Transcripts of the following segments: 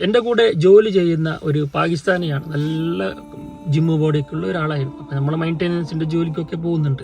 എന്റെ കൂടെ ജോലി ചെയ്യുന്ന ഒരു പാകിസ്ഥാനിയാണ്. നല്ല ജിമ്മ് ബോഡിയൊക്കെയുള്ള ഒരാളായിരുന്നു. അപ്പം നമ്മൾ മെയിന്റെനൻസിന്റെ ജോലിക്കൊക്കെ പോകുന്നുണ്ട്.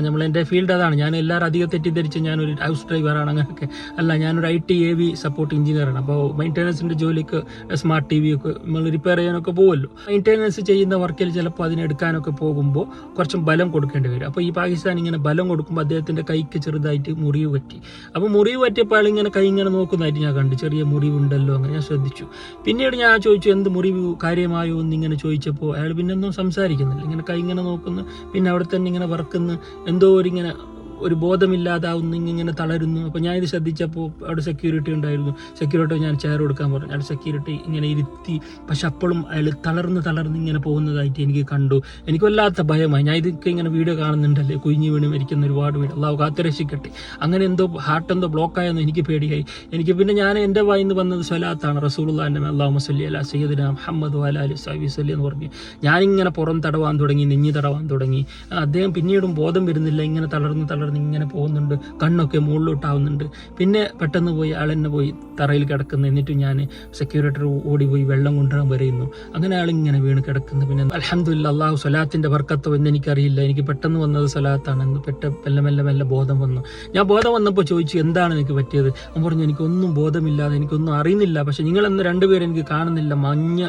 നമ്മൾ എന്റെ ഫീൽഡ് അതാണ്. ഞാൻ എല്ലാവരും അധികം തെറ്റിദ്ധരിച്ച് ഞാനൊരു ഹൗസ് ഡ്രൈവറാണ് അങ്ങനെയൊക്കെ. അല്ല ഞാനൊരു I T A V support എഞ്ചിനീയറാണ് അപ്പോൾ മെയിന്റെനൻസിന്റെ ജോലിക്ക് സ്മാർട്ട് ടി വി ഒക്കെ നമ്മൾ റിപ്പയർ ചെയ്യാനൊക്കെ പോകുമല്ലോ മെയിന്റെനൻസ് ചെയ്യുന്ന വർക്കിൽ ചിലപ്പോൾ അതിനെടുക്കാനൊക്കെ പോകുമ്പോൾ കുറച്ചും ബലം കൊടുക്കേണ്ടി വരും. അപ്പോൾ ഈ പാകിസ്ഥാൻ ഇങ്ങനെ ബലം കൊടുക്കുമ്പോൾ അദ്ദേഹത്തിന്റെ കൈക്ക് ചെറുതായിട്ട് മുറിവ് പറ്റി. അപ്പോൾ മുറിവ് പറ്റിയപ്പോൾ ഇങ്ങനെ കൈ ഇങ്ങനെ നോക്കുന്നതായിട്ട് ഞാൻ കണ്ടു. ചെറിയ മുറിവുണ്ടല്ലോ അങ്ങനെ ഞാൻ ശ്രദ്ധിച്ചു. പിന്നീട് ഞാൻ ചോദിച്ചു എന്ത് മുറിവ് കാര്യമായോ? എന്ന് ഇങ്ങനെ ചോദിച്ചപ്പോൾ അയാൾ പിന്നെ ഒന്നും സംസാരിക്കുന്നില്ല. ഇങ്ങനെ കൈ ഇങ്ങനെ നോക്കുന്നു പിന്നെ അവിടെ തന്നെ ഇങ്ങനെ വറക്കുന്നു. എന്തോ ഒരു ഇങ്ങനെ ഒരു ബോധമില്ലാതാവുന്നു ഇങ്ങനെ തളരുന്നു. അപ്പോൾ ഞാനിത് ശ്രദ്ധിച്ചപ്പോൾ അവിടെ സെക്യൂരിറ്റി ഉണ്ടായിരുന്നു. സെക്യൂരിറ്റി ഞാൻ ചെയർ കൊടുക്കാൻ പറഞ്ഞു. അവിടെ സെക്യൂരിറ്റി ഇങ്ങനെ ഇരുത്തി പക്ഷെ അപ്പോഴും അയാൾ തളർന്ന് തളർന്ന് ഇങ്ങനെ പോകുന്നതായിട്ട് എനിക്ക് കണ്ടു. എനിക്ക് വല്ലാത്ത ഭയമായി. ഞാൻ ഇതൊക്കെ ഇങ്ങനെ വീഡിയോ കാണുന്നുണ്ടല്ലേ? കുഞ്ഞു വീണ് മരിക്കുന്ന ഒരുപാട് വീട് അള്ളാഹു കാത്തുരക്ഷിക്കട്ടെ. അങ്ങനെ എന്തോ ഹാർട്ട് എന്തോ ബ്ലോക്കായെന്ന് എനിക്ക് പേടിയായി. എനിക്ക് പിന്നെ ഞാൻ എന്റെ വായിന്ന് വന്നത് സ്വലാത്താണ്. റസൂലുള്ളാന്റെ അള്ളാഹു മസ്ലി അല സയ്യദിന മുഹമ്മദ് അല അലി സാബി സല്ലി എന്ന് പറഞ്ഞു. ഞാനിങ്ങനെ പുറം തടവാൻ തുടങ്ങി നെഞ്ഞ് തടവാൻ തുടങ്ങി. അദ്ദേഹം പിന്നീടും ബോധം വരുന്നില്ല ഇങ്ങനെ തളർന്ന് തളർന്ന് ഇങ്ങനെ പോകുന്നുണ്ട്. കണ്ണൊക്കെ മുകളിലോട്ടാവുന്നുണ്ട്. പിന്നെ പെട്ടെന്ന് പോയി അയാൾ എന്നെ പോയി തറയിൽ കിടക്കുന്നു. എന്നിട്ട് ഞാൻ സെക്യൂരിറ്റർ ഓടി പോയി വെള്ളം കൊണ്ടുവരാൻ പറയുന്നു. അങ്ങനെ അയാൾ ഇങ്ങനെ വീണ് കിടക്കുന്നു. പിന്നെ അലഹമില്ല അള്ളാഹു സ്വലാത്തിന്റെ വർക്കത്തോ എന്ന് എനിക്കറിയില്ല. എനിക്ക് പെട്ടെന്ന് വന്നത് സ്വലാത്താണെന്ന് പെട്ട മെല്ലെ മെല്ലെ മെല്ലെ ബോധം വന്നു. ഞാൻ ബോധം വന്നപ്പോൾ ചോദിച്ചു എന്താണ് എനിക്ക് പറ്റിയത്? അവൻ പറഞ്ഞു എനിക്കൊന്നും ബോധമില്ലാതെ എനിക്കൊന്നും അറിയുന്നില്ല. പക്ഷെ നിങ്ങളെന്ന് രണ്ടുപേരും എനിക്ക് കാണുന്നില്ല. മഞ്ഞ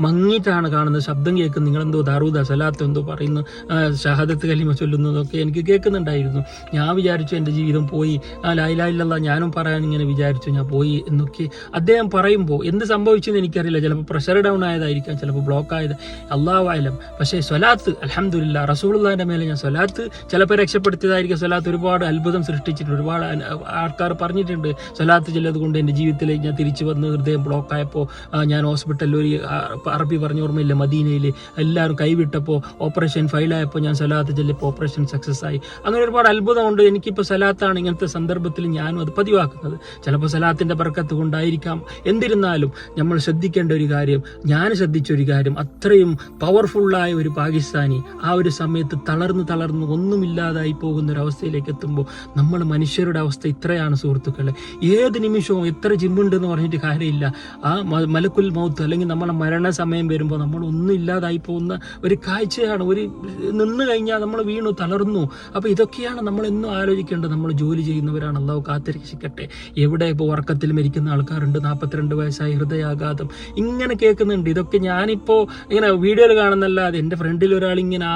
മങ്ങിയിട്ടാണ് കാണുന്നത്. ശബ്ദം കേൾക്കുന്നത് നിങ്ങളെന്തോ ദാറൂദ സലാത്ത് എന്തോ പറയുന്നു ഷഹാദത്ത് കലിമ ചൊല്ലുന്നതൊക്കെ എനിക്ക് കേൾക്കുന്നുണ്ടായിരുന്നു. ഞാൻ വിചാരിച്ചു എന്റെ ജീവിതം പോയി. ആ ലായിലായില്ല ഞാനും പറയാൻ ഇങ്ങനെ വിചാരിച്ചു ഞാൻ പോയി എന്നൊക്കെ അദ്ദേഹം പറയുമ്പോൾ എന്ത് സംഭവിച്ചെന്ന് എനിക്കറിയില്ല. ചിലപ്പോൾ പ്രഷർ ഡൗൺ ആയതായിരിക്കാം ചിലപ്പോൾ ബ്ലോക്ക് ആയത്. അള്ളാഹായാലും പക്ഷേ സ്വലാത്ത് അലഹമുല്ല റസൂള്ളാന്റെ മേലെ ഞാൻ സ്വലാത്ത് ചിലപ്പോൾ രക്ഷപ്പെടുത്തിയതായിരിക്കും. സ്വലാത്ത് ഒരുപാട് അത്ഭുതം സൃഷ്ടിച്ചിട്ടുണ്ട്. ഒരുപാട് ആൾക്കാർ പറഞ്ഞിട്ടുണ്ട് സ്വലാത്ത് ചിലത് കൊണ്ട് എന്റെ ജീവിതത്തിലേക്ക് ഞാൻ തിരിച്ചു വന്ന് ഹൃദയം ബ്ലോക്ക് ആയപ്പോൾ ഞാൻ ഹോസ്പിറ്റലിൽ ഒരു അറബി പറഞ്ഞ ഓർമ്മയില്ല മദീനയിൽ എല്ലാവരും കൈവിട്ടപ്പോൾ ഓപ്പറേഷൻ ഫെയിലായപ്പോൾ ഞാൻ സ്വലാത്ത് ചെല്ലിപ്പോൾ ഓപ്പറേഷൻ സക്സസ് ആയി. അങ്ങനെ ഒരുപാട് അത്ഭുതമുണ്ട്. എനിക്കിപ്പോൾ സലാത്താണ് ഇങ്ങനത്തെ സന്ദർഭത്തിൽ ഞാനും അത് പതിവാക്കുന്നത്. ചിലപ്പോൾ സലാത്തിന്റെ ബർക്കത്ത് കൊണ്ടായിരിക്കാം. എന്നിരുന്നാലും നമ്മൾ ശ്രദ്ധിക്കേണ്ട ഒരു കാര്യം ഞാൻ ശ്രദ്ധിച്ച ഒരു കാര്യം അത്രയും പവർഫുള്ളായ ഒരു പാകിസ്ഥാനി ആ ഒരു സമയത്ത് തളർന്ന് തളർന്ന് ഒന്നുമില്ലാതായി പോകുന്ന ഒരു അവസ്ഥയിലേക്ക് എത്തുമ്പോൾ നമ്മൾ മനുഷ്യരുടെ അവസ്ഥ ഇത്രയാണ് സുഹൃത്തുക്കളെ. ഏത് നിമിഷവും എത്ര ജിമ്മുണ്ടെന്ന് പറഞ്ഞിട്ട് കാര്യമില്ല. ആ മലക്കുൽ മൗത്ത് അല്ലെങ്കിൽ നമ്മളെ മരണസമയം വരുമ്പോൾ നമ്മൾ ഒന്നും ഇല്ലാതായി പോകുന്ന ഒരു കാഴ്ചയാണ്. ഒരു നിന്ന് കഴിഞ്ഞാൽ നമ്മൾ വീണു തളർന്നു. അപ്പോൾ ഇതൊക്കെയാണ് നമ്മൾ എന്നും ആലോചിക്കേണ്ടത്? നമ്മൾ ജോലി ചെയ്യുന്നവരാണ്. അള്ളാഹു കാത്തിരക്ഷിക്കട്ടെ. എവിടെ ഇപ്പോൾ ഉറക്കത്തിൽ മരിക്കുന്ന ആൾക്കാരുണ്ട്? നാൽപ്പത്തിരണ്ട് വയസ്സായി ഹൃദയാഘാതം. ഇങ്ങനെ കേൾക്കുന്നുണ്ട്. ഇതൊക്കെ ഞാനിപ്പോൾ ഇങ്ങനെ വീഡിയോയിൽ കാണുന്നല്ലാതെ എന്റെ ഫ്രണ്ടിൽ ഒരാൾ ഇങ്ങനെ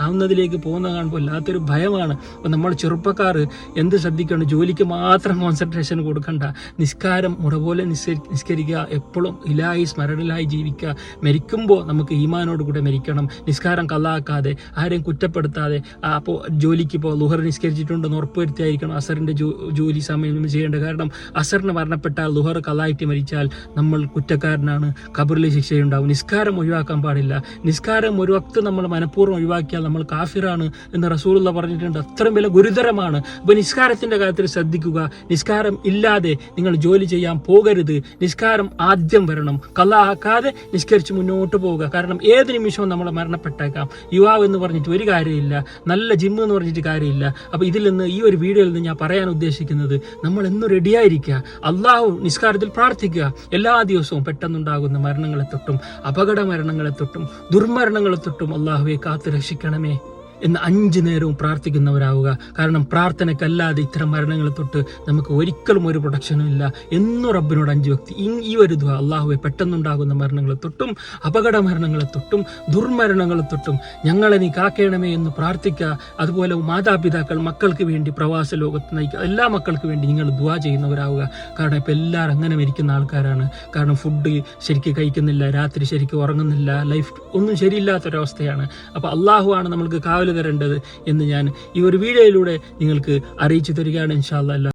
ആവുന്നതിലേക്ക് പോകുന്ന കാണുമ്പോൾ വല്ലാത്തൊരു ഭയമാണ്. അപ്പോൾ നമ്മൾ ചെറുപ്പക്കാർ എന്ത് ശ്രദ്ധിക്കണം? ജോലിക്ക് മാത്രം കോൺസെൻട്രേഷൻ കൊടുക്കണ്ട. നിസ്കാരം മുറ പോലെ നിസ്കരി- നിസ്കരിക്കുക. എപ്പോഴും ഇലായി സ്മരണിലായി ജീവിക്കുക. മരിക്കുമ്പോൾ നമുക്ക് ഈമാനോട് കൂടെ മരിക്കണം. നിസ്കാരം കള്ളാക്കാതെ ആരെയും കുറ്റപ്പെടുത്താതെ അപ്പോൾ ജോലിക്ക് ഇപ്പോൾ ലുഹർ നിസ്കരിച്ചിട്ടുണ്ടെന്ന് ഉറപ്പുവരുത്തിയായിരിക്കണം അസറിന്റെ ജോ ജോലി സമയം ചെയ്യേണ്ടത് കാരണം അസറിന് മരണപ്പെട്ടാൽ ലുഹർ കലായിട്ട് മരിച്ചാൽ നമ്മൾ കുറ്റക്കാരനാണ്. കബറിലെ ശിക്ഷയുണ്ടാവും. നിസ്കാരം ഒഴിവാക്കാൻ പാടില്ല. നിസ്കാരം ഒരു വക്ത് നമ്മൾ മനഃപൂർവം ഒഴിവാക്കിയാൽ നമ്മൾ കാഫിറാണ് എന്ന് റസൂലുള്ള പറഞ്ഞിട്ടുണ്ട്. അത്രയും വില ഗുരുതരമാണ്. അപ്പോൾ നിസ്കാരത്തിന്റെ കാര്യത്തിൽ ശ്രദ്ധിക്കുക. നിസ്കാരം ഇല്ലാതെ നിങ്ങൾ ജോലി ചെയ്യാൻ പോകരുത്. നിസ്കാരം ആദ്യം വരണം. കള്ള ആക്കാതെ നിസ്കരിച്ച് മുന്നോട്ട് പോവുക. കാരണം ഏത് നിമിഷവും നമ്മൾ മരണപ്പെട്ടേക്കാം. യുവാവ് എന്ന് പറഞ്ഞിട്ട് ഒരു കാര്യമില്ല. നല്ല ജിമ്മ് എന്ന് പറഞ്ഞിട്ട് കാര്യമില്ല. അപ്പോൾ ഇതിൽ നിന്ന് ഈ ഒരു വീഡിയോയിൽ നിന്ന് ഞാൻ പറയാൻ ഉദ്ദേശിക്കുന്നത് നമ്മൾ എന്നും റെഡിയായിരിക്കുക അള്ളാഹു നിസ്കാരത്തിൽ പ്രാർത്ഥിക്കുക. എല്ലാ ദിവസവും പെട്ടെന്നുണ്ടാകുന്ന മരണങ്ങളെ തൊട്ടും അപകട മരണങ്ങളെ തൊട്ടും ദുർമരണങ്ങളെ തൊട്ടും അള്ളാഹുവെ കാത്തു രക്ഷിക്കണമേ. എന്ന് അഞ്ചു നേരവും പ്രാർത്ഥിക്കുന്നവരാവുക. കാരണം പ്രാർത്ഥനക്കല്ലാതെ ഇത്തരം മരണങ്ങളെ തൊട്ട് നമുക്ക് ഒരിക്കലും ഒരു പ്രൊട്ടക്ഷനും ഇല്ല. എന്നും റബ്ബിനോട് അഞ്ച് വ്യക്തി ഈ ഒരു ദ്വ അള്ളാഹുവെ പെട്ടെന്നുണ്ടാകുന്ന മരണങ്ങളെ തൊട്ടും അപകട മരണങ്ങളെ തൊട്ടും ദുർമരണങ്ങളെ തൊട്ടും ഞങ്ങളെ നീ കാക്കേണമേ എന്ന് പ്രാർത്ഥിക്കുക അതുപോലെ മാതാപിതാക്കൾ മക്കൾക്ക് വേണ്ടി പ്രവാസ ലോകത്ത് നയിക്കുക എല്ലാ മക്കൾക്ക് വേണ്ടി നിങ്ങൾ ദ്വാ ചെയ്യുന്നവരാവുക. കാരണം ഇപ്പം എല്ലാവരും അങ്ങനെ മരിക്കുന്ന ആൾക്കാരാണ്. കാരണം ഫുഡ് ശരിക്ക് കഴിക്കുന്നില്ല രാത്രി ശരിക്ക് ഉറങ്ങുന്നില്ല ലൈഫ് ഒന്നും ശരിയില്ലാത്തൊരവസ്ഥയാണ്. അപ്പോൾ അള്ളാഹു ആണ് നമ്മൾക്ക് കാവൽ തരേണ്ടത് എന്ന് ഞാൻ ഈ ഒരു വീഡിയോയിലൂടെ നിങ്ങൾക്ക് അറിയിച്ചു തരികയാണ് ഇൻഷാല്ല